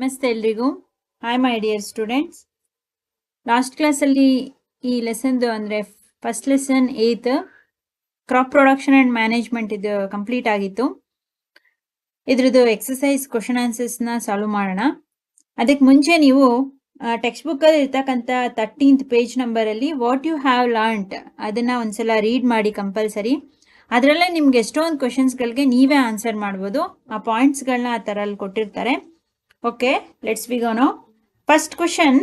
ನಮಸ್ತೆ ಎಲ್ರಿಗೂ. Hi my dear students last ಕ್ಲಾಸಲ್ಲಿ ಈ ಲೆಸನ್ದು ಅಂದರೆ first lesson eight crop production and management ಇದು ಕಂಪ್ಲೀಟ್ ಆಗಿತ್ತು. ಇದ್ರದ್ದು ಎಕ್ಸಸೈಸ್ ಕ್ವಶನ್ ಆನ್ಸರ್ಸ್ನ ಸಾಲ್ವ್ ಮಾಡೋಣ. ಅದಕ್ಕೆ ಮುಂಚೆ ನೀವು ಟೆಕ್ಸ್ಟ್ ಬುಕ್ಕಲ್ಲಿ ಇರ್ತಕ್ಕಂಥ ತರ್ಟೀನ್ತ್ ಪೇಜ್ ನಂಬರಲ್ಲಿ ವಾಟ್ ಯು ಹ್ಯಾವ್ ಲರ್ನ್ಡ್ ಅದನ್ನು ಒಂದ್ಸಲ ರೀಡ್ ಮಾಡಿ ಕಂಪಲ್ಸರಿ ಅದರಲ್ಲೇ ನಿಮ್ಗೆ ಎಷ್ಟೊಂದು ಕ್ವಶನ್ಸ್ಗಳಿಗೆ ನೀವೇ ಆನ್ಸರ್ ಮಾಡ್ಬೋದು. ಆ ಪಾಯಿಂಟ್ಸ್ಗಳನ್ನ ಆ ಥರ ಅಲ್ಲಿ ಕೊಟ್ಟಿರ್ತಾರೆ. Okay let's we go First first question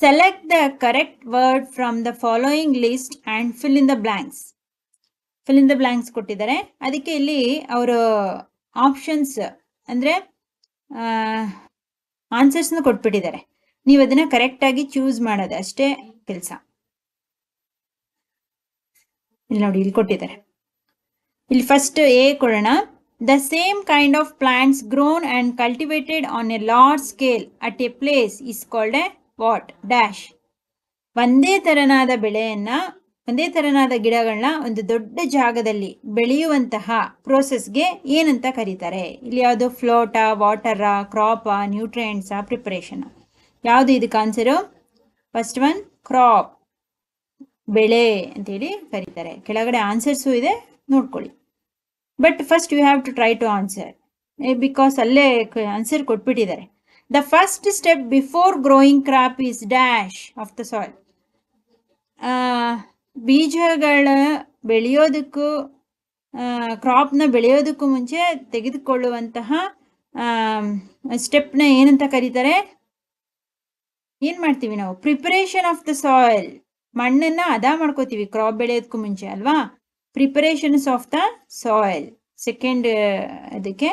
select the correct word from the following list fill in the blanks fill in the blanks ಕೊಟ್ಟಿದ್ದಾರೆ. ಅದಕ್ಕೆ ಇಲ್ಲಿ ಅವರು ಆಪ್ಷನ್ಸ್ ಅಂದರೆ ಆನ್ಸರ್ಸ್ನ ಕೊಟ್ಬಿಟ್ಟಿದ್ದಾರೆ. ನೀವು ಅದನ್ನು ಕರೆಕ್ಟಾಗಿ ಚೂಸ್ ಮಾಡೋದು ಅಷ್ಟೇ ಕೆಲಸ. ಇಲ್ಲಿ ನೋಡಿ, ಇಲ್ಲಿ ಕೊಟ್ಟಿದ್ದಾರೆ. ಇಲ್ಲಿ ಫಸ್ಟ್ ಎ ಕೊಡೋಣ. The same kind of plants grown and cultivated on a large scale at a place is called a what dash ಒಂದೇ ತರನಾದ ಬೆಳೆಯನ್ನ, ಒಂದೇ ತರನಾದ ಗಿಡಗಳನ್ನ ಒಂದು ದೊಡ್ಡ ಜಾಗದಲ್ಲಿ ಬೆಳೆಯುವಂತಹ ಪ್ರೋಸೆಸ್ಗೆ ಏನಂತ ಕರೀತಾರೆ. ಇಲ್ಲಿ ಯಾವುದು? ಫ್ಲೋಟಾ ವಾಟರಾ ಕ್ರಾಪಾ ನ್ಯೂಟ್ರಿಯೆಂಟ್ಸಾ ಪ್ರಿಪರೇಷನ್ ಯಾವುದು ಇದಕ್ಕೆ ಆನ್ಸರು ಫಸ್ಟ್ ಒನ್ ಕ್ರಾಪ್ ಬೆಳೆ ಅಂತೇಳಿ ಕರೀತಾರೆ. ಕೆಳಗಡೆ ಆನ್ಸರ್ಸು ಇದೆ, ನೋಡ್ಕೊಳ್ಳಿ. But first you have to try to answer because ಅಲ್ಲೇ answer ಕೊಟ್ಬಿಟ್ಟಿದ್ದಾರೆ. The first step before growing crop is dash of the soil ಬೀಜಗಳ ಬೆಳೆಯೋದಕ್ಕೂ ಕ್ರಾಪ್ನ ಬೆಳೆಯೋದಕ್ಕೂ ಮುಂಚೆ ತೆಗೆದುಕೊಳ್ಳುವಂತಹ ಸ್ಟೆಪ್ನ ಏನಂತ ಕರೀತಾರೆ? ಏನು ಮಾಡ್ತೀವಿ ನಾವು? ಪ್ರಿಪರೇಷನ್ ಆಫ್ ದ ಸಾಯಿಲ್ ಮಣ್ಣನ್ನು ಅದ ಮಾಡ್ಕೋತೀವಿ ಕ್ರಾಪ್ ಬೆಳೆಯೋದಕ್ಕೂ ಮುಂಚೆ, ಅಲ್ವಾ? Preparations of the soil second ಅದಕ್ಕೆ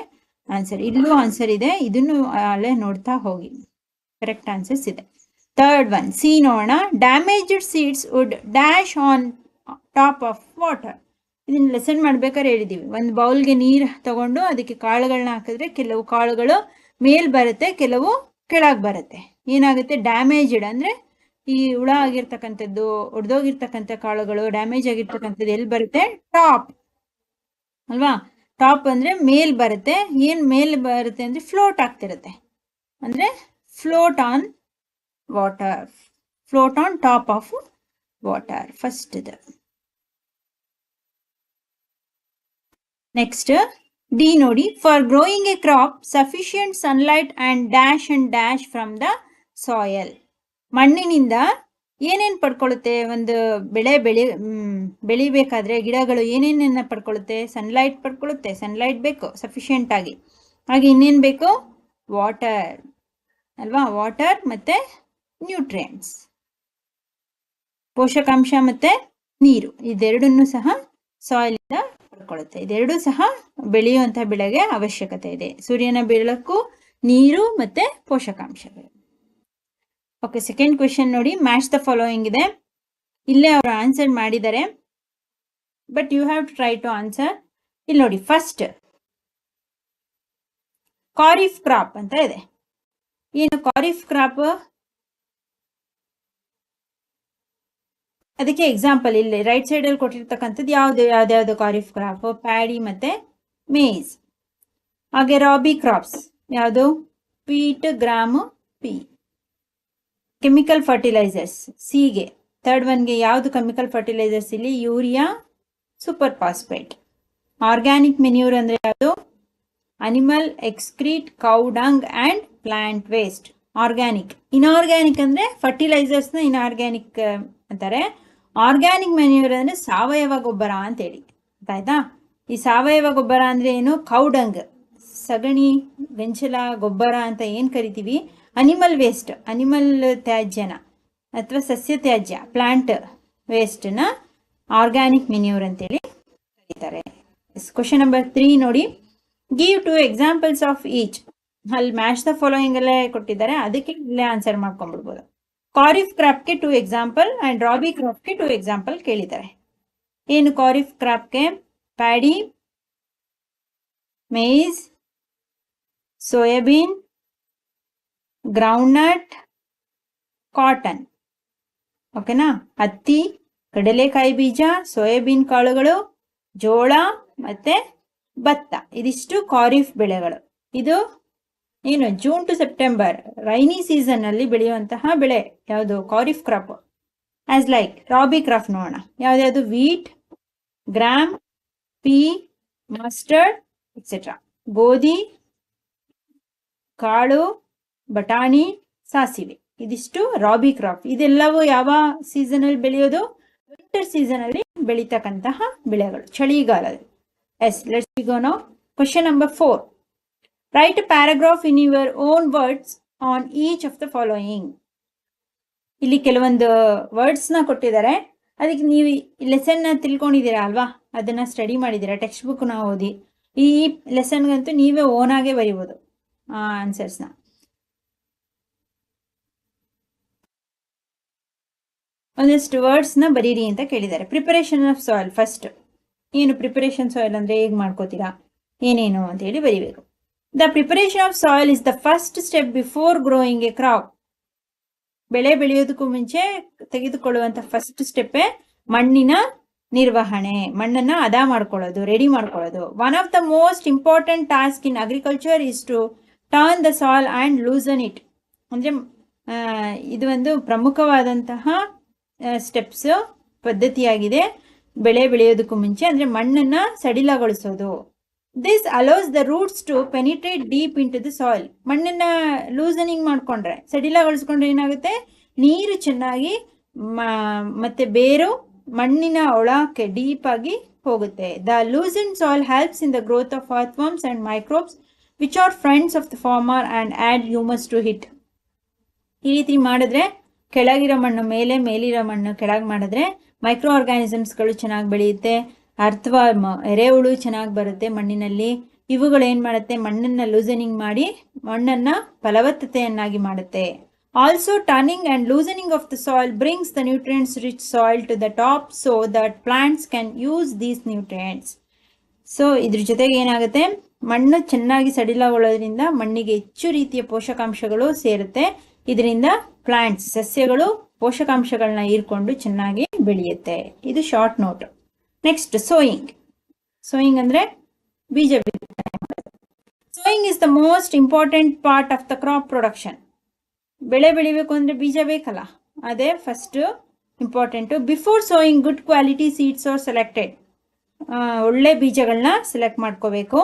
ಆನ್ಸರ್ ಇಲ್ಲೂ ಆನ್ಸರ್ ಇದೆ. ಇದನ್ನು ಅಲ್ಲೇ ನೋಡ್ತಾ ಹೋಗಿ. ಕರೆಕ್ಟ್ ಆನ್ಸರ್ಸ್ ಇದೆ. ಥರ್ಡ್ ಒನ್ ಸಿ ನೋಡೋಣ. Damaged seeds would dash on top of water ಇದನ್ನ ಲೆಸನ್ ಮಾಡ್ಬೇಕಾದ್ರೆ ಹೇಳಿದ್ದೀವಿ ಒಂದು ಬೌಲ್ಗೆ ನೀರು ತಗೊಂಡು ಅದಕ್ಕೆ ಕಾಳುಗಳನ್ನ ಹಾಕಿದ್ರೆ ಕೆಲವು ಕಾಳುಗಳು ಮೇಲ್ ಬರುತ್ತೆ, ಕೆಲವು ಕೆಳಗೆ ಬರುತ್ತೆ. ಏನಾಗುತ್ತೆ? ಡ್ಯಾಮೇಜ್ಡ್ ಅಂದರೆ ಈ ಹುಳ ಆಗಿರ್ತಕ್ಕಂಥದ್ದು, ಒಡೆದೋಗಿರ್ತಕ್ಕಂಥ ಕಾಳುಗಳು ಡ್ಯಾಮೇಜ್ ಆಗಿರ್ತಕ್ಕಂಥದ್ದು ಎಲ್ಲಿ ಬರುತ್ತೆ? ಟಾಪ್ ಅಲ್ವಾ? ಟಾಪ್ ಅಂದರೆ ಮೇಲ್ ಬರುತ್ತೆ. ಏನ್ ಮೇಲ್ ಬರುತ್ತೆ ಅಂದ್ರೆ ಫ್ಲೋಟ್ ಆಗ್ತಿರುತ್ತೆ. ಅಂದ್ರೆ float on water float on top of water first ಇದು. ನೆಕ್ಸ್ಟ್ ಡಿ ನೋಡಿ. For growing a crop sufficient sunlight and dash and dash from the soil ಮಣ್ಣಿನಿಂದ ಏನೇನು ಪಡ್ಕೊಳ್ಳುತ್ತೆ ಒಂದು ಬೆಳೆ ಬೆಳಿ ಬೆಳಿಬೇಕಾದ್ರೆ ಗಿಡಗಳು ಏನೇನನ್ನ ಪಡ್ಕೊಳ್ಳುತ್ತೆ ಸನ್ಲೈಟ್ ಪಡ್ಕೊಳ್ಳುತ್ತೆ ಸನ್ಲೈಟ್ ಬೇಕು ಸಫಿಷಿಯೆಂಟ್ ಆಗಿ. ಹಾಗೆ ಇನ್ನೇನು ಬೇಕು? ವಾಟರ್ ಅಲ್ವಾ? ವಾಟರ್ ಮತ್ತೆ ನ್ಯೂಟ್ರಿಯೆಂಟ್ಸ್ ಪೋಷಕಾಂಶ ಮತ್ತೆ ನೀರು. ಇದೆರಡನ್ನೂ ಸಹ ಸಾಯಿಲಿಂದ ಪಡ್ಕೊಳ್ಳುತ್ತೆ ಇದೆರಡು ಸಹ ಬೆಳೆಯುವಂಥ ಬೆಳೆಗೆ ಅವಶ್ಯಕತೆ ಇದೆ. ಸೂರ್ಯನ ಬೆಳಕು, ನೀರು ಮತ್ತೆ ಪೋಷಕಾಂಶಗಳು. ಓಕೆ ಸೆಕೆಂಡ್ ಕ್ವೆಶನ್ ನೋಡಿ ಮ್ಯಾಚ್ ದ ಫಾಲೋಯಿಂಗ್ ಇದೆ. ಇಲ್ಲೇ ಅವರು ಆನ್ಸರ್ ಮಾಡಿದ್ದಾರೆ. But you have try to answer ಇಲ್ಲಿ ನೋಡಿ ಫಸ್ಟ್ ಕಾರಿಫ್ ಕ್ರಾಪ್ ಅಂತ ಇದೆ. ಏನು ಕಾರಿಫ್ ಕ್ರಾಪ್ ಅದಕ್ಕೆ ಎಕ್ಸಾಂಪಲ್ ಇಲ್ಲಿ ರೈಟ್ ಸೈಡಲ್ಲಿ ಕೊಟ್ಟಿರ್ತಕ್ಕಂಥದ್ದು ಯಾವುದು ಯಾವ್ದಾವ್ದು ಕಾರಿಫ್ ಕ್ರಾಪ್ ಪ್ಯಾಡಿ ಮತ್ತೆ ಮೇಸ್ ಹಾಗೆ ರಾಬಿ ಕ್ರಾಪ್ಸ್ ಯಾವುದು? Feet gram pea chemical fertilisers ಸಿಗೆ ಥರ್ಡ್ ಒನ್ಗೆ ಯಾವುದು ಕೆಮಿಕಲ್ ಫರ್ಟಿಲೈಸರ್ಸ್ ಇಲ್ಲಿ? Urea super phosphate organic manure ಅಂದರೆ ಯಾವುದು? Animal excrete cow dung and plant waste organic inorganic ಅಂದರೆ ಫರ್ಟಿಲೈಸರ್ಸ್ನ ಇನ್ಆರ್ಗ್ಯಾನಿಕ್ ಅಂತಾರೆ. ಆರ್ಗ್ಯಾನಿಕ್ ಮೆನ್ಯೂರ್ ಅಂದರೆ ಸಾವಯವ ಗೊಬ್ಬರ ಅಂತೇಳಿ. ಆಯ್ತಾ ಈ ಸಾವಯವ ಗೊಬ್ಬರ ಅಂದರೆ ಏನು? ಕೌಡಂಗ್ ಸಗಣಿ ಗಂಚಲ ಗೊಬ್ಬರ ಅಂತ ಏನು ಕರಿತೀವಿ? ಅನಿಮಲ್ ವೇಸ್ಟ್ ಅನಿಮಲ್ ತ್ಯಾಜ್ಯನ ಅಥವಾ ಸಸ್ಯ ತ್ಯಾಜ್ಯ ಪ್ಲಾಂಟ್ ವೇಸ್ಟನ್ನ ಆರ್ಗ್ಯಾನಿಕ್ ಮೆನ್ಯೂರ್ ಅಂತೇಳಿ ಕರೀತಾರೆ. ಕ್ವಶನ್ ನಂಬರ್ ತ್ರೀ ನೋಡಿ. Give two examples of each ಅಲ್ಲಿ ಮ್ಯಾಚ್ ದ ಫಾಲೋಯಿಂಗ್ ಅಲ್ಲೇ ಕೊಟ್ಟಿದ್ದಾರೆ. ಅದಕ್ಕೆ ಇಲ್ಲೇ ಆನ್ಸರ್ ಮಾಡ್ಕೊಂಡ್ಬಿಡ್ಬೋದು. ಕಾರಿಫ್ ಕ್ರಾಪ್ಗೆ ಟು ಎಕ್ಸಾಂಪಲ್ ಆ್ಯಂಡ್ ರಾಬಿ ಕ್ರಾಪ್ಗೆ ಟು ಎಕ್ಸಾಂಪಲ್ ಕೇಳಿದ್ದಾರೆ. ಏನು kharif ಕ್ರಾಪ್ಗೆ paddy maize soybean groundnut cotton ಓಕೆನಾ ಹತ್ತಿ, ಕಡಲೆಕಾಯಿ ಬೀಜ, ಸೋಯಾಬೀನ್ ಕಾಳುಗಳು, ಜೋಳ ಮತ್ತು ಭತ್ತ. ಇದಿಷ್ಟು ಖಾರಿಫ್ ಬೆಳೆಗಳು. ಇದು ಏನು June to September rainy season ಅಲ್ಲಿ ಬೆಳೆಯುವಂತಹ ಬೆಳೆ. ಯಾವುದು? Kharif crop as like rabi crop ನೋಡೋಣ. ಯಾವ್ದ್ಯಾವ್ದು wheat gram pea mustard etcetera ಗೋಧಿ, ಕಾಳು ಬಟಾಣಿ, ಸಾಸಿವೆ. ಇದಿಷ್ಟು ರಾಬಿ ಕ್ರಾಪ್. ಇದೆಲ್ಲವೂ ಯಾವ ಸೀಸನ್ ಅಲ್ಲಿ ಬೆಳೆಯೋದು? ವಿಂಟರ್ ಸೀಸನ್ ಅಲ್ಲಿ ಬೆಳೀತಕ್ಕಂತಹ ಬೆಳೆಗಳು. ಚಳಿಗಾಲದಲ್ಲಿ yes let's go now question number four write paragraph in your own words on each of the following ಇಲ್ಲಿ ಕೆಲವೊಂದು ವರ್ಡ್ಸ್ನ ಕೊಟ್ಟಿದ್ದಾರೆ. ಅದಕ್ಕೆ ನೀವು ಲೆಸನ್ನ ತಿಳ್ಕೊಂಡಿದ್ದೀರಾ ಅಲ್ವಾ? ಅದನ್ನ ಸ್ಟಡಿ ಮಾಡಿದ್ದೀರಾ? ಟೆಕ್ಸ್ಟ್ ಬುಕ್ನ ಓದಿ. ಈ ಲೆಸನ್ಗಂತೂ ನೀವೇ ಓನ್ ಆಗೇ ಬರೀಬೋದು ಆನ್ಸರ್ಸ್ನ ಒಂದಷ್ಟು ವರ್ಡ್ಸ್ನ ಬರೀರಿ ಅಂತ ಕೇಳಿದ್ದಾರೆ. ಪ್ರಿಪರೇಷನ್ ಆಫ್ ಸಾಯಿಲ್ ಫಸ್ಟ್ ಏನು ಪ್ರಿಪರೇಷನ್ ಸಾಯಿಲ್ ಅಂದ್ರೆ ಹೇಗೆ ಮಾಡ್ಕೋತೀರಾ? ಏನೇನು ಅಂತ ಹೇಳಿ ಬರೀಬೇಕು. The preparation of soil is the first step before growing a crop ಬೆಳೆ ಬೆಳೆಯೋದಕ್ಕೂ ಮುಂಚೆ ತೆಗೆದುಕೊಳ್ಳುವಂಥ ಫಸ್ಟ್ ಸ್ಟೆಪ್ಪೇ ಮಣ್ಣಿನ ನಿರ್ವಹಣೆ, ಮಣ್ಣನ್ನ ಅದ ಮಾಡ್ಕೊಳ್ಳೋದು ರೆಡಿ ಮಾಡ್ಕೊಳ್ಳೋದು. One of the most important task in agriculture is to turn the soil and loosen it ಅಂದ್ರೆ ಇದು ಒಂದು ಪ್ರಮುಖವಾದಂತಹ ಸ್ಟೆಪ್ಸ್ ಪದ್ಧತಿಯಾಗಿದೆ. ಬೆಳೆ ಬೆಳೆಯೋದಕ್ಕೂ ಮುಂಚೆ, ಅಂದ್ರೆ ಮಣ್ಣನ್ನ ಸಡಿಲಗೊಳಿಸೋದು. This allows the roots to penetrate deep into the soil ಮಣ್ಣನ್ನ ಲೂಸನಿಂಗ್ ಮಾಡ್ಕೊಂಡ್ರೆ, ಸಡಿಲಗೊಳಿಸ್ಕೊಂಡ್ರೆ ಏನಾಗುತ್ತೆ? ನೀರು ಚೆನ್ನಾಗಿ ಮತ್ತೆ ಬೇರು ಮಣ್ಣಿನ ಒಳಕ್ಕೆ ಡೀಪ್ ಆಗಿ ಹೋಗುತ್ತೆ. The loosen soil helps in the growth of earthworms and microbes which are friends of the farmer and add humus to it ಈ ರೀತಿ ಮಾಡಿದ್ರೆ ಕೆಳಗಿರೋ ಮಣ್ಣು, ಮೇಲೆ ಮೇಲಿರೋ ಮಣ್ಣು ಕೆಳಗೆ ಮಾಡಿದ್ರೆ ಮೈಕ್ರೋ ಆರ್ಗಾನಿಸಮ್ಸ್ಗಳು ಚೆನ್ನಾಗಿ ಬೆಳೆಯುತ್ತೆ ಅಥವಾ ಎರೆಹುಳು ಚೆನ್ನಾಗಿ ಬರುತ್ತೆ ಮಣ್ಣಿನಲ್ಲಿ. ಇವುಗಳು ಏನು ಮಾಡುತ್ತೆ? ಮಣ್ಣನ್ನು ಲೂಸನಿಂಗ್ ಮಾಡಿ ಮಣ್ಣನ್ನು ಫಲವತ್ತತೆಯನ್ನಾಗಿ ಮಾಡುತ್ತೆ. Also turning and loosening of the soil brings the nutrients rich soil to the top so that plants can use these nutrients so ಇದ್ರ ಜೊತೆಗೆ ಏನಾಗುತ್ತೆ? ಮಣ್ಣು ಚೆನ್ನಾಗಿ ಸಡಿಲಗೊಳ್ಳೋದ್ರಿಂದ ಮಣ್ಣಿಗೆ ಹೆಚ್ಚು ರೀತಿಯ ಪೋಷಕಾಂಶಗಳು ಸೇರುತ್ತೆ. ಇದರಿಂದ ಪ್ಲಾಂಟ್ಸ್ ಸಸ್ಯಗಳು ಪೋಷಕಾಂಶಗಳನ್ನ ಹೀರ್ಕೊಂಡು ಚೆನ್ನಾಗಿ ಬೆಳೆಯುತ್ತೆ. ಇದು short note next sowing sowing ಅಂದ್ರೆ ಬೀಜ sowing is the most important part of the crop production ಬೆಳೆ ಬೆಳಿಬೇಕು ಅಂದ್ರೆ ಬೀಜ ಬೇಕಲ್ಲ. ಅದೇ first important before sowing good quality seeds are selected ಒಳ್ಳೆ ಬೀಜಗಳನ್ನ ಸೆಲೆಕ್ಟ್ ಮಾಡ್ಕೋಬೇಕು.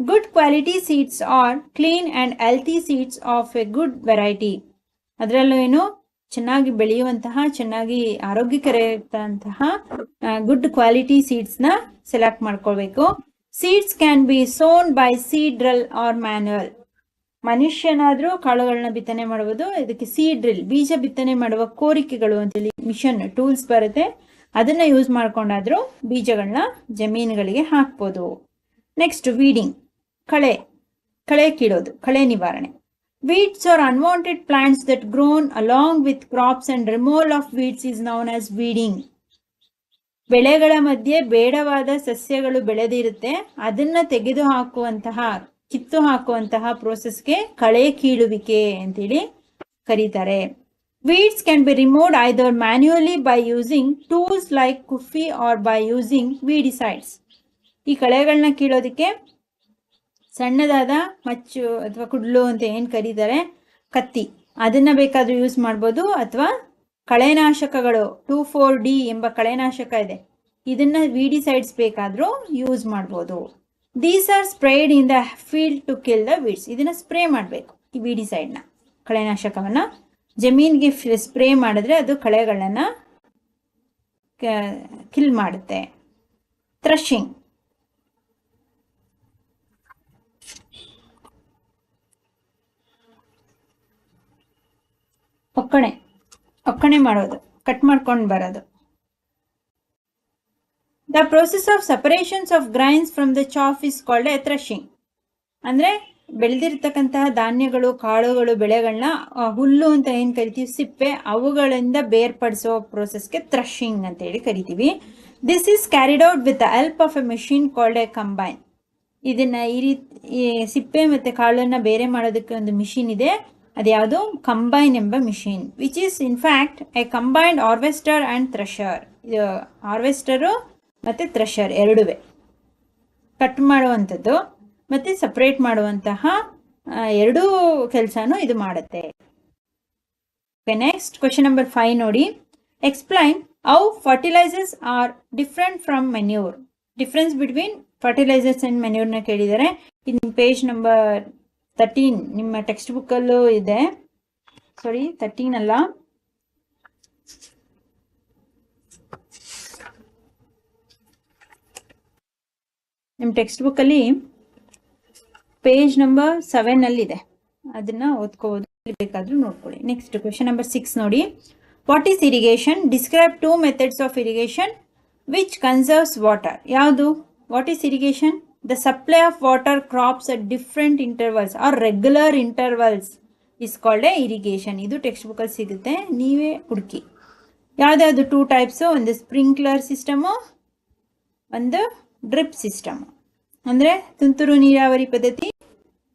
Good quality seeds are clean and healthy seeds of a good variety ಅದರಲ್ಲೂ ಏನು ಚೆನ್ನಾಗಿ ಬೆಳೆಯುವಂತಹ, ಚೆನ್ನಾಗಿ ಆರೋಗ್ಯಕರ ಇರ್ತಂತಹ ಗುಡ್ ಕ್ವಾಲಿಟಿ ಸೀಡ್ಸ್ನ ಸೆಲೆಕ್ಟ್ ಮಾಡ್ಕೊಳ್ಬೇಕು. Seeds can be sown by seed drill or manual ಮನುಷ್ಯನಾದ್ರೂ ಕಾಳುಗಳನ್ನ ಬಿತ್ತನೆ ಮಾಡುವುದು ಇದಕ್ಕೆ ಸೀಡ್ ಡ್ರಿಲ್ ಬೀಜ ಬಿತ್ತನೆ ಮಾಡುವ ಕೋರಿಕೆಗಳು ಅಂತೇಳಿ ಮಿಷನ್ ಟೂಲ್ಸ್ ಬರುತ್ತೆ. ಅದನ್ನ ಯೂಸ್ ಮಾಡ್ಕೊಂಡಾದ್ರೂ ಬೀಜಗಳನ್ನ ಜಮೀನುಗಳಿಗೆ ಹಾಕ್ಬೋದು. ನೆಕ್ಸ್ಟ್ ವೀಡಿಂಗ್ ಕಳೆ. ಕಳೆ ಕೀಳೋದು, ಕಳೆ ನಿವಾರಣೆ. Weeds are unwanted plants that grown along with crops and removal of weeds is known as weeding ಬೆಳೆಗಳ ಮಧ್ಯೆ ಬೇಡವಾದ ಸಸ್ಯಗಳು ಬೆಳೆದಿರುತ್ತೆ. ಅದನ್ನ ತೆಗೆದು ಹಾಕುವಂತಹ ಕಿತ್ತು ಹಾಕುವಂತಹ ಪ್ರೋಸೆಸ್ಗೆ ಕಳೆ ಕೀಳುವಿಕೆ ಅಂತೇಳಿ ಕರೀತಾರೆ. Weeds can be removed either manually by using tools like khurpi or by using weedicides ಈ ಕಳೆಗಳನ್ನ ಕೀಳೋದಕ್ಕೆ ಸಣ್ಣದಾದ ಮಚ್ಚು ಅಥವಾ ಕುಡ್ಲು ಅಂತ ಏನು ಕರೀತಾರೆ? ಕತ್ತಿ. ಅದನ್ನ ಬೇಕಾದರೂ ಯೂಸ್ ಮಾಡ್ಬೋದು ಅಥವಾ ಕಳೆನಾಶಕಗಳು ಟೂ ಫೋರ್ ಡಿ ಎಂಬ ಕಳೆನಾಶಕ ಇದೆ. ಇದನ್ನ ವಿಡಿಸೈಡ್ಸ್ ಬೇಕಾದರೂ ಯೂಸ್ ಮಾಡ್ಬೋದು. These are sprayed in the field to kill the weeds ಇದನ್ನ ಸ್ಪ್ರೇ ಮಾಡಬೇಕು ಈ ವಿಡಿಸೈಡ್ನ ಕಳೆನಾಶಕವನ್ನ. ಜಮೀನ್ಗೆ ಸ್ಪ್ರೇ ಮಾಡಿದ್ರೆ ಅದು ಕಳೆಗಳನ್ನ ಕಿಲ್ ಮಾಡುತ್ತೆ. ಥ್ರಶಿಂಗ್ ಒಕ್ಕಣೆ. ಒಕ್ಕಣೆ ಮಾಡೋದು. ಕಟ್ ಮಾಡ್ಕೊಂಡು ಬರೋದು. The process of separations of grains from the chaff is called a threshing ಅಂದರೆ ಬೆಳೆದಿರ್ತಕ್ಕಂತಹ ಧಾನ್ಯಗಳು, ಕಾಳುಗಳು, ಬೆಳೆಗಳನ್ನ ಹುಲ್ಲು ಅಂತ ಏನು ಕರಿತೀವಿ? ಸಿಪ್ಪೆ. ಅವುಗಳಿಂದ ಬೇರ್ಪಡಿಸೋ ಪ್ರೋಸೆಸ್ಗೆ ಥ್ರಶಿಂಗ್ ಅಂತ ಹೇಳಿ ಕರಿತೀವಿ. This is carried out with the help of a machine called a combine ಇದನ್ನು ಈ ರೀತಿ ಸಿಪ್ಪೆ ಮತ್ತೆ ಕಾಳನ್ನು ಬೇರೆ ಮಾಡೋದಕ್ಕೆ ಒಂದು ಮಿಷಿನ್ ಇದೆ. ಅದ್ಯಾವುದು ಕಂಬೈನ್ ಎಂಬ machine which is in fact a combined harvester and thresher ಇದು ಹಾರ್ವೆಸ್ಟರು ಮತ್ತು ಥ್ರೆಷರ್ ಎರಡುವೆ. ಕಟ್ ಮಾಡುವಂಥದ್ದು ಮತ್ತು ಸಪ್ರೇಟ್ ಮಾಡುವಂತಹ ಎರಡೂ ಕೆಲಸನೂ ಇದು ಮಾಡುತ್ತೆ. Okay next question number five ನೋಡಿ. Explain how fertilisers are different from manure difference between fertilisers and ಮೆನ್ಯೂರ್ನ ಕೇಳಿದ್ದಾರೆ ಇದು ಪೇಜ್ ನಂಬರ್ ತರ್ಟೀನ್ ನಿಮ್ಮ ಟೆಕ್ಸ್ಟ್ ಬುಕ್ಕಲ್ಲೂ ಇದೆ. ಸಾರಿ ತರ್ಟೀನ್ ಅಲ್ಲ. ನಿಮ್ಮ ಟೆಕ್ಸ್ಟ್ ಬುಕ್ಕಲ್ಲಿ ಪೇಜ್ ನಂಬರ್ ಸೆವೆನ್ ಅಲ್ಲಿ ಇದೆ ಅದನ್ನ ಓದ್ಕೋಬಹುದು ಬೇಕಾದ್ರೂ ನೋಡ್ಕೊಳ್ಳಿ. ನೆಕ್ಸ್ಟ್ ಕ್ವೆಶನ್ ನಂಬರ್ ಸಿಕ್ಸ್ ನೋಡಿ. What is irrigation describe two methods of irrigation which conserves water ಯಾವುದು? What is irrigation the supply of water crops at different intervals or regular intervals is called a irrigation ಇದು text ಬುಕ್ಕಲ್ಲಿ ಸಿಗುತ್ತೆ. ನೀವೇ ಹುಡುಕಿ. ಯಾವುದ್ಯಾವುದು two types ಒಂದು sprinkler system ಒಂದು drip system ಅಂದರೆ ತುಂತುರು ನೀರಾವರಿ ಪದ್ಧತಿ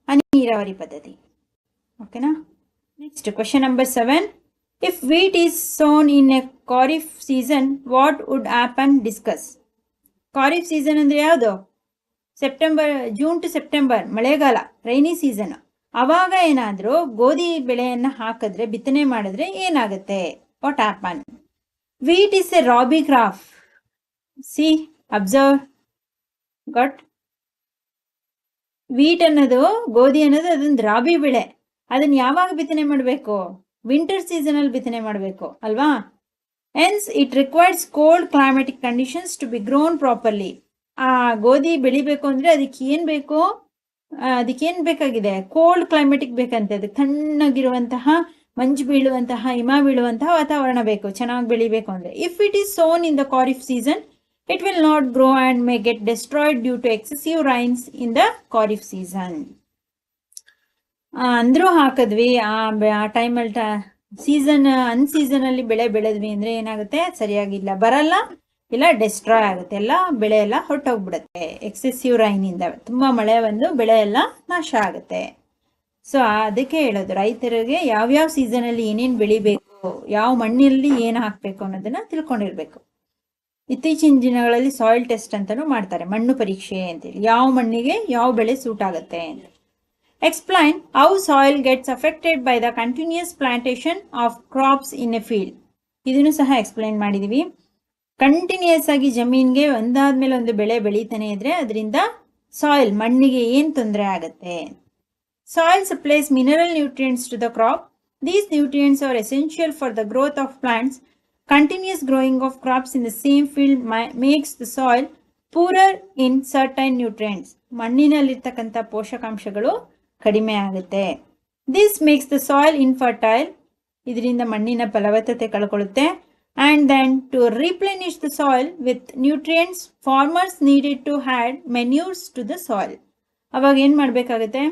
ಹನಿ ನೀರಾವರಿ ಪದ್ಧತಿ ಓಕೆನಾ next question number seven if wheat is sown in a kharif season what would happen discuss kharif season ಅಂದರೆ ಯಾವುದು? ಸೆಪ್ಟೆಂಬರ್ ಜೂನ್ ಟು ಸೆಪ್ಟೆಂಬರ್ ಮಳೆಗಾಲ ರೈನಿ ಸೀಸನ್ ಅವಾಗ ಏನಾದರೂ ಗೋಧಿ ಬೆಳೆಯನ್ನು ಹಾಕಿದ್ರೆ, ಬಿತ್ತನೆ ಮಾಡಿದ್ರೆ ಏನಾಗುತ್ತೆ? What happen wheat is a rabi crop C ಅಬ್ಸರ್ವ್ ಗಟ್ ವೀಟ್ ಅನ್ನೋದು, ಗೋಧಿ ಅನ್ನೋದು ಅದೊಂದು ರಾಬಿ ಬೆಳೆ. ಅದನ್ನ ಯಾವಾಗ ಬಿತ್ತನೆ ಮಾಡಬೇಕು? ವಿಂಟರ್ ಸೀಸನ್ ಅಲ್ಲಿ ಬಿತ್ತನೆ ಮಾಡಬೇಕು, ಅಲ್ವಾ? Hence it requires cold climatic conditions to be grown properly ಆ ಗೋಧಿ ಬೆಳಿಬೇಕು ಅಂದ್ರೆ ಅದಕ್ಕೆ ಏನ್ ಬೇಕು? ಅದಕ್ಕೆ ಏನ್ ಬೇಕಾಗಿದೆ? ಕೋಲ್ಡ್ ಕ್ಲೈಮೆಟಿಕ್ ಬೇಕಂತೆ. ಅದು ತಣ್ಣಗಿರುವಂತಹ, ಮಂಜು ಬೀಳುವಂತಹ, ಹಿಮ ಬೀಳುವಂತಹ ವಾತಾವರಣ ಬೇಕು. ಚೆನ್ನಾಗಿ ಬೆಳಿಬೇಕು ಅಂದ್ರೆ. If it is sown in the kharif season it will not grow and may get destroyed due to excessive rains in the kharif season ಅಂದ್ರೂ ಹಾಕಿದ್ವಿ. ಆ ಟೈಮಲ್ಲಿ ಸೀಸನ್ ಅನ್ ಅಲ್ಲಿ ಬೆಳೆ ಬೆಳೆದ್ವಿ ಅಂದ್ರೆ ಏನಾಗುತ್ತೆ? ಸರಿಯಾಗಿಲ್ಲ. ಬರಲ್ಲ. ಇಲ್ಲ ಡೆಸ್ಟ್ರಾಯ್ ಆಗುತ್ತೆ. ಎಲ್ಲ ಬೆಳೆ ಎಲ್ಲ ಹೊರಟೋಗ್ಬಿಡುತ್ತೆ. ಎಕ್ಸೆಸಿವ್ ರೈನಿಂದ ತುಂಬಾ ಮಳೆ ಬಂದು ಬೆಳೆ ಎಲ್ಲ ನಾಶ ಆಗುತ್ತೆ. ಸೊ ಅದಕ್ಕೆ ಹೇಳೋದು, ರೈತರಿಗೆ ಯಾವ್ಯಾವ ಸೀಸನಲ್ಲಿ ಏನೇನು ಬೆಳಿಬೇಕು, ಯಾವ ಮಣ್ಣಲ್ಲಿ ಏನು ಹಾಕಬೇಕು ಅನ್ನೋದನ್ನ ತಿಳ್ಕೊಂಡಿರ್ಬೇಕು. ಇತ್ತೀಚಿನ ದಿನಗಳಲ್ಲಿ ಸಾಯಿಲ್ ಟೆಸ್ಟ್ ಅಂತಲೂ ಮಾಡ್ತಾರೆ, ಮಣ್ಣು ಪರೀಕ್ಷೆ ಅಂತೇಳಿ. ಯಾವ ಮಣ್ಣಿಗೆ ಯಾವ ಬೆಳೆ ಸೂಟ್ ಆಗುತ್ತೆ ಅಂತ. Explain how soil gets affected by the continuous plantation of crops in a field ಇದನ್ನು ಸಹ ಎಕ್ಸ್ಪ್ಲೈನ್ ಮಾಡಿದೀವಿ. ಕಂಟಿನ್ಯೂಸ್ ಆಗಿ ಜಮೀನ್ಗೆ ಒಂದಾದ್ಮೇಲೆ ಒಂದು ಬೆಳೆ ಬೆಳೀತಾನೆ ಇದ್ರೆ ಅದರಿಂದ ಸಾಯಿಲ್ ಮಣ್ಣಿಗೆ ಏನು ತೊಂದರೆ ಆಗುತ್ತೆ? Soil supplies mineral nutrients to the crop these nutrients are essential for the growth of plants continuous growing of crops in the same field makes the soil poorer in certain nutrients. ಮಣ್ಣಿನಲ್ಲಿರ್ತಕ್ಕಂಥ ಪೋಷಕಾಂಶಗಳು ಕಡಿಮೆ ಆಗುತ್ತೆ. This makes the soil infertile ಇದರಿಂದ ಮಣ್ಣಿನ ಫಲವತ್ತತೆ ಕಳ್ಕೊಳ್ಳುತ್ತೆ. And then to replenish the soil with nutrients, farmers needed to had manures to the soil. ಅವಾಗ ಏನು ಮಾಡಬೇಕಾಗುತ್ತೆ?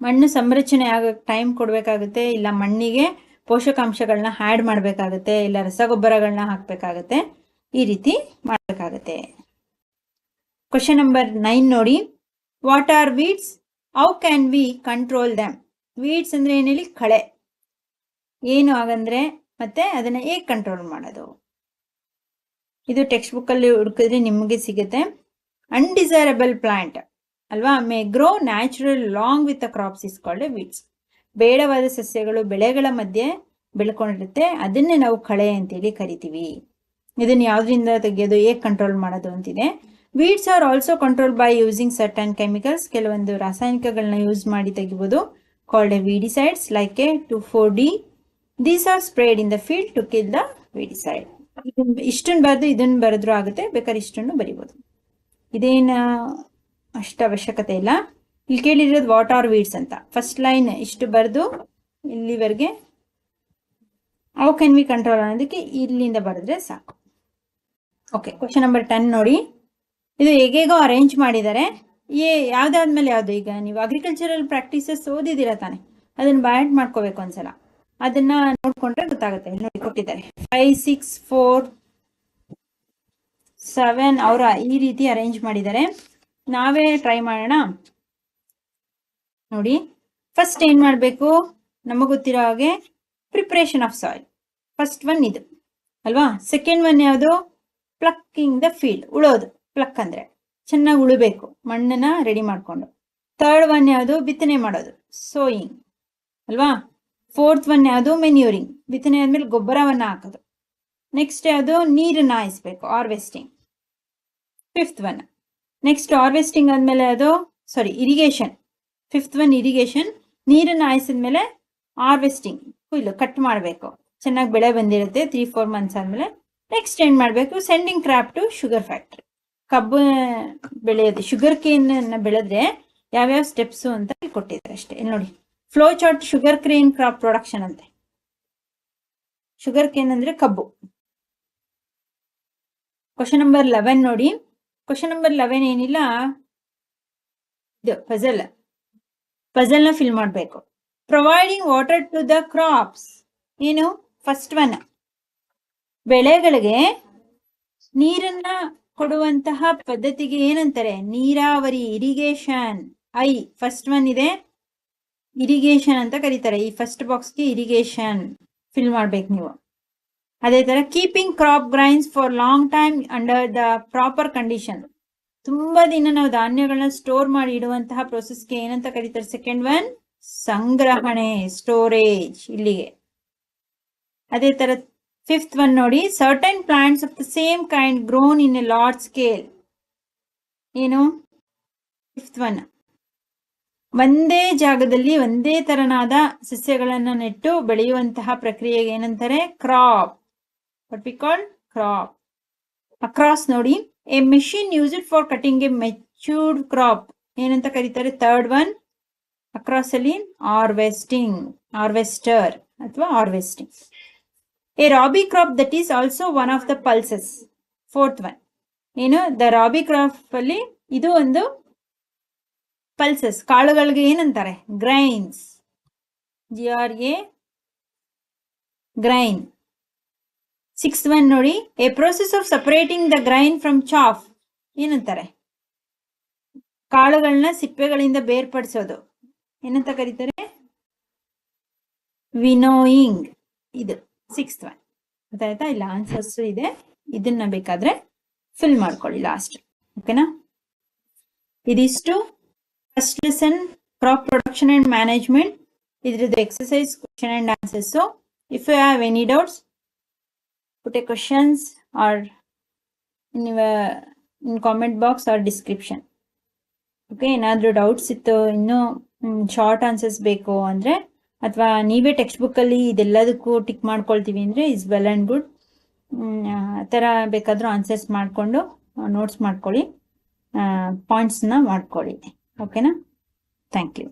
ಮಣ್ಣು ಸಂರಚನೆ ಆಗೋಕ್ಕೆ ಟೈಮ್ ಕೊಡಬೇಕಾಗುತ್ತೆ ಇಲ್ಲ ಮಣ್ಣಿಗೆ ಪೋಷಕಾಂಶಗಳನ್ನ ಹ್ಯಾಡ್ ಮಾಡಬೇಕಾಗುತ್ತೆ ಇಲ್ಲ ರಸಗೊಬ್ಬರಗಳನ್ನ ಹಾಕಬೇಕಾಗುತ್ತೆ ಈ ರೀತಿ ಮಾಡಬೇಕಾಗುತ್ತೆ. ಕ್ವಶನ್ ನಂಬರ್ ನೈನ್ ನೋಡಿ. What are weeds how can we control them weeds ಅಂದರೆ ಏನು ಹೇಳಿ? ಕಳೆ. ಏನು ಆಗಂದ್ರೆ ಮತ್ತೆ ಅದನ್ನ ಹೇಗೆ ಕಂಟ್ರೋಲ್ ಮಾಡೋದು? ಇದು ಟೆಕ್ಸ್ಟ್ ಬುಕ್ಕಲ್ಲಿ ಹುಡುಕಿದ್ರೆ ನಿಮಗೆ ಸಿಗುತ್ತೆ. ಅನ್ಡಿಸೈರಬಲ್ ಪ್ಲಾಂಟ್ ಅಲ್ವಾ? May grow natural long with a crops is called weeds ಬೇಡವಾದ ಸಸ್ಯಗಳು ಬೆಳೆಗಳ ಮಧ್ಯೆ ಬೆಳ್ಕೊಂಡಿರುತ್ತೆ. ಅದನ್ನೇ ನಾವು ಕಳೆ ಅಂತೇಳಿ ಕರಿತೀವಿ. ಇದನ್ನ ಯಾವ್ದ್ರಿಂದ ತೆಗೆಯೋದು, ಹೇಗೆ ಕಂಟ್ರೋಲ್ ಮಾಡೋದು ಅಂತಿದೆ. Weeds are also control by using certain chemicals ಕೆಲವೊಂದು ರಾಸಾಯನಿಕಗಳನ್ನ ಯೂಸ್ ಮಾಡಿ ತೆಗಿಬೋದು. Called a weedicides like a two four D these are sprayed in the field to kill the weedicide ಇಷ್ಟನ್ನು ಬರೆದು ಇದನ್ನು ಬರೆದ್ರೂ ಆಗುತ್ತೆ, ಬೇಕಾದ್ರೆ ಇಷ್ಟನ್ನು ಬರಿಬೋದು. ಇದೇನು ಅಷ್ಟು ಅವಶ್ಯಕತೆ ಇಲ್ಲ. ಇಲ್ಲಿ ಕೇಳಿರೋದು ವಾಟ್ ಆರ್ ವೀಡ್ಸ್ ಅಂತ. ಫಸ್ಟ್ ಲೈನ್ ಇಷ್ಟು ಬರೆದು ಇಲ್ಲಿವರೆಗೆ ಹೌ ಕ್ಯಾನ್ ವಿ ಕಂಟ್ರೋಲ್ ಅನ್ನೋದಕ್ಕೆ ಇಲ್ಲಿಂದ ಬರೆದ್ರೆ ಸಾಕು. ಓಕೆ ಕ್ವಶನ್ ನಂಬರ್ ಟೆನ್ ನೋಡಿ. ಇದು ಹೇಗೇಗೋ ಅರೇಂಜ್ ಮಾಡಿದ್ದಾರೆ. ಏ, ಯಾವ್ದಾದ್ಮೇಲೆ ಯಾವುದು ಈಗ? ನೀವು ಅಗ್ರಿಕಲ್ಚರಲ್ ಪ್ರಾಕ್ಟೀಸಸ್ ಓದಿದ್ದೀರಾ ತಾನೆ? ಅದನ್ನು ಬಾಯ್ ಮಾಡ್ಕೋಬೇಕು ಒಂದ್ಸಲ. ಅದನ್ನ ನೋಡ್ಕೊಂಡ್ರೆ ಗೊತ್ತಾಗುತ್ತೆ ನೋಡಿ ಕೊಟ್ಟಿದ್ದಾರೆ. ಫೈವ್ ಸಿಕ್ಸ್ ಫೋರ್ ಸೆವೆನ್ ಅವರ ಈ ರೀತಿ ಅರೇಂಜ್ ಮಾಡಿದ್ದಾರೆ. ನಾವೇ ಟ್ರೈ ಮಾಡೋಣ. ನೋಡಿ ಫಸ್ಟ್ ಏನ್ ಮಾಡಬೇಕು? ನಮಗೆ ಗೊತ್ತಿರೋ ಹಾಗೆ preparation of soil first one ಇದು. ಅಲ್ವಾ? ಸೆಕೆಂಡ್ ಒನ್ ಯಾವುದು? ಪ್ಲಕ್ಕಿಂಗ್ ದ ಫೀಲ್ಡ್ ಉಳೋದು. ಪ್ಲಕ್ ಅಂದ್ರೆ ಚೆನ್ನಾಗಿ ಉಳಬೇಕು. ಮಣ್ಣನ್ನ ರೆಡಿ ಮಾಡ್ಕೊಂಡು. ಥರ್ಡ್ ಒನ್ ಯಾವುದು? ಬಿತ್ತನೆ ಮಾಡೋದು. ಸೋಯಿಂಗ್ ಅಲ್ವಾ? ಫೋರ್ತ್ ಒನ್ ಯಾವುದು ಮೆನ್ಯೂರಿಂಗ್ ಬಿತ್ತನೆ ಆದ್ಮೇಲೆ ಗೊಬ್ಬರವನ್ನು ಹಾಕೋದು. ನೆಕ್ಸ್ಟ್ ಯಾವುದು ನೀರನ್ನು ಹಾಯಿಸ್ಬೇಕು harvesting fifth one next harvesting ಆದ್ಮೇಲೆ ಅದು sorry irrigation fifth one irrigation ನೀರನ್ನು ಹಾಯಿಸಿದ್ಮೇಲೆ ಹಾರ್ವೆಸ್ಟಿಂಗ್ ಇಲ್ಲ ಕಟ್ ಮಾಡಬೇಕು. ಚೆನ್ನಾಗಿ ಬೆಳೆ ಬಂದಿರುತ್ತೆ ತ್ರೀ ಫೋರ್ ಮಂತ್ಸ್ ಆದ್ಮೇಲೆ. ನೆಕ್ಸ್ಟ್ ಏನ್ ಮಾಡಬೇಕು? Sending crop to sugar factory ಕಬ್ಬು ಬೆಳೆಯೋದು ಶುಗರ್ ಕೇನ್ ಬೆಳೆದ್ರೆ ಯಾವ್ಯಾವ ಸ್ಟೆಪ್ಸು ಅಂತ ಕೊಟ್ಟಿದ್ದಾರೆ ಅಷ್ಟೇ. ಇಲ್ಲಿ ನೋಡಿ. Flow chart sugar crane crop production ಅಂತೆ. ಶುಗರ್ ಕೇನ್ ಅಂದ್ರೆ ಕಬ್ಬು. ಕ್ವಶನ್ ನಂಬರ್ ಲೆವೆನ್ ನೋಡಿ. ಕ್ವಶನ್ ನಂಬರ್ ಲೆವೆನ್ ಏನಿಲ್ಲ? ಇದು ಪಜಲ್ ಪಜಲ್ನ ಫಿಲ್ ಮಾಡಬೇಕು. Providing water to the crops ಏನು? ಫಸ್ಟ್ ಒನ್ ಬೆಳೆಗಳಿಗೆ ನೀರನ್ನ ಕೊಡುವಂತಹ ಪದ್ಧತಿಗೆ ಏನಂತಾರೆ? ನೀರಾವರಿ ಇರಿಗೇಷನ್ ಐ ಫಸ್ಟ್ ಒನ್ ಇದೆ. ಇರಿಗೇಷನ್ ಅಂತ ಕರೀತಾರೆ. ಈ ಫಸ್ಟ್ ಬಾಕ್ಸ್ಗೆ ಇರಿಗೇಷನ್ ಫಿಲ್ ಮಾಡ್ಬೇಕು ನೀವು. ಅದೇ ತರ keeping crop grains for long time under the proper condition ತುಂಬಾ ದಿನ ನಾವು ಧಾನ್ಯಗಳನ್ನ ಸ್ಟೋರ್ ಮಾಡಿ ಇಡುವಂತಹ ಪ್ರೊಸೆಸ್ಗೆ ಏನಂತ ಕರೀತಾರೆ? ಸೆಕೆಂಡ್ ಒನ್ ಸಂಗ್ರಹಣೆ ಸ್ಟೋರೇಜ್ ಇಲ್ಲಿಗೆ. ಅದೇ ತರ ಫಿಫ್ತ್ ಒನ್ ನೋಡಿ certain plants of the same kind grown in a large scale ಏನು? ಫಿಫ್ತ್ ಒನ್ ಒಂದೇ ಜಾಗದಲ್ಲಿ ಒಂದೇ ತರನಾದ ಸಸ್ಯಗಳನ್ನು ನೆಟ್ಟು ಬೆಳೆಯುವಂತಹ ಪ್ರಕ್ರಿಯೆಗೆ ಏನಂತಾರೆ? Crop what we call crop across ನೋಡಿ a machine use for cutting a matured crop ಏನಂತ ಕರೀತಾರೆ? ಥರ್ಡ್ ಒನ್ ಅಕ್ರಾಸ್ ಅಲ್ಲಿ ಹಾರ್ವೆಸ್ಟಿಂಗ್ ಹಾರ್ವೆಸ್ಟರ್ ಅಥವಾ harvesting a rabi crop that is also one of the pulses fourth one ಏನು? The rabi crop ಅಲ್ಲಿ ಇದು ಒಂದು pulses ಕಾಳುಗಳಿಗೆ ಏನಂತಾರೆ? Grains G R A grain six one ನೋಡಿ a process of separating the grain from chaff ಏನಂತಾರೆ? ಕಾಳುಗಳನ್ನ ಸಿಪ್ಪೆಗಳಿಂದ ಬೇರ್ಪಡಿಸೋದು. ಏನಂತ ಕರೀತಾರೆ? ವಿನೋಯಿಂಗ್ ಇದು ಸಿಕ್ಸ್ ಒನ್ ಗೊತ್ತಾಯ್ತಾ? ಇಲ್ಲ ಆನ್ಸರ್ಸ್ ಇದೆ. ಇದನ್ನ ಬೇಕಾದ್ರೆ ಫಿಲ್ ಮಾಡ್ಕೊಳ್ಳಿ ಲಾಸ್ಟ್ ಓಕೆನಾ ಇದಿಷ್ಟು. First lesson crop production and management ಇದ್ರದ್ದು exercise question and answers if you have any doubts put a questions or in your, in comment box or description. Okay ಏನಾದರೂ ಡೌಟ್ಸ್ ಇತ್ತು, ಇನ್ನೂ ಶಾರ್ಟ್ ಆನ್ಸರ್ಸ್ ಬೇಕು ಅಂದರೆ, ಅಥವಾ ನೀವೇ ಟೆಕ್ಸ್ಟ್ ಬುಕ್ಕಲ್ಲಿ ಇದೆಲ್ಲದಕ್ಕೂ ಟಿಕ್ ಮಾಡ್ಕೊಳ್ತೀವಿ ಅಂದರೆ ಇಸ್ ವೆಲ್ ಆ್ಯಂಡ್ ಗುಡ್ ಆ, ಥರ ಬೇಕಾದರೂ ಆನ್ಸರ್ಸ್ ಮಾಡಿಕೊಂಡು ನೋಟ್ಸ್ ಮಾಡ್ಕೊಳ್ಳಿ ಪಾಯಿಂಟ್ಸ್ನ ಮಾಡ್ಕೊಳ್ಳಿ. ಓಕೆನಾ ಥ್ಯಾಂಕ್ ಯು